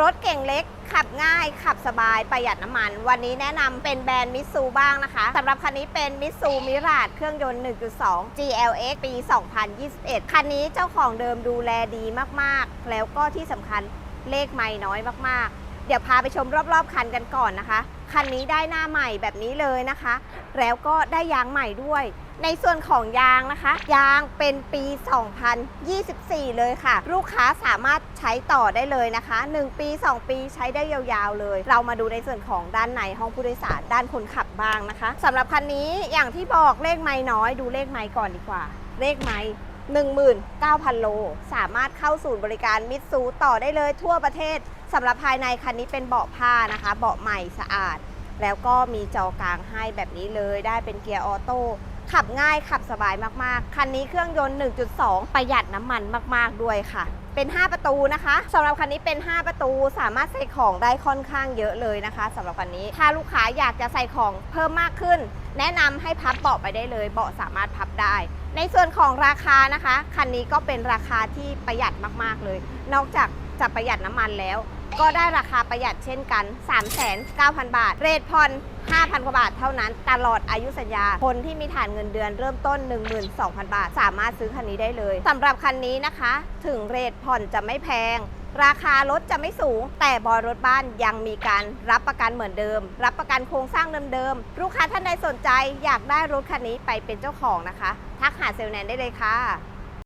รถเก่งเล็กขับง่ายขับสบายประหยัดน้ำมัน วันนี้แนะนำเป็นแบรนด์มิสซูบ้างนะคะสำหรับคันนี้เป็นมิสซูมิราดเครื่องยนต์ 1.2 GLX ปี 2021 คันนี้เจ้าของเดิมดูแลดีมากๆ แล้วก็ที่สำคัญเลขไม่น้อยมากๆ เดี๋ยวพาไปชมรอบๆคันกันก่อนนะคะ คันนี้ได้หน้าใหม่แบบนี้เลยนะคะ แล้วก็ได้ยางใหม่ด้วย ในส่วนของยางนะคะ ยางเป็นปี 2024 เลยค่ะ ลูกค้าสามารถใช้ต่อได้เลยนะคะ 1 ปี 2 ปีใช้ได้ยาวๆเลย เรามาดูในส่วนของด้านในห้องผู้โดยสารด้านคนขับบ้างนะคะสำหรับคันนี้อย่างที่บอกเลขไม้น้อยดูเลขไม้ก่อนดีกว่า เลขไม้ 19,000 โล สามารถเข้าศูนย์บริการมิตซูต่อได้เลยทั่วประเทศสำหรับภายในคันนี้เป็นเบาะผ้านะคะ เบาะใหม่สะอาด แล้วก็มีจอกลางให้แบบนี้เลยได้เป็นเกียร์ออโต้ ขับง่ายขับสบายมากๆ คันนี้เครื่องยนต์ 1.2 ประหยัดน้ำมันมากๆด้วยค่ะ เป็น 5 ประตูนะคะสำหรับคันนี้เป็น 5 ประตูสามารถใส่ของได้ค่อนข้างเยอะเลยนะคะสำหรับคันนี้ ถ้าลูกค้าอยากจะใส่ของเพิ่มมากขึ้น แนะนำให้พับเบาะไปได้เลย เบาะสามารถพับได้ ในส่วนของราคานะคะ คันนี้ก็เป็นราคาที่ประหยัดมากๆเลย นอกจากจะประหยัดน้ำมันแล้ว ก็ได้ราคาประหยัดเช่นกัน 3,900 บาท เรทผ่อน5,000 กว่าบาทเท่านั้น ตลอดอายุสัญญา คนที่มีฐานเงินเดือนเริ่มต้น 12,000 บาท สามารถซื้อคันนี้ได้เลยสำหรับคันนี้นะคะ ถึงเรทผ่อนจะไม่แพง ราคารถจะไม่สูง แต่บอยรถบ้านยังมีการรับประกันเหมือนเดิม รับประกันโครงสร้างเดิมๆ ลูกค้าท่านใดสนใจอยากได้รถคันนี้ไปเป็นเจ้าของนะคะ ทักหาเซลล์แนนได้เลยค่ะ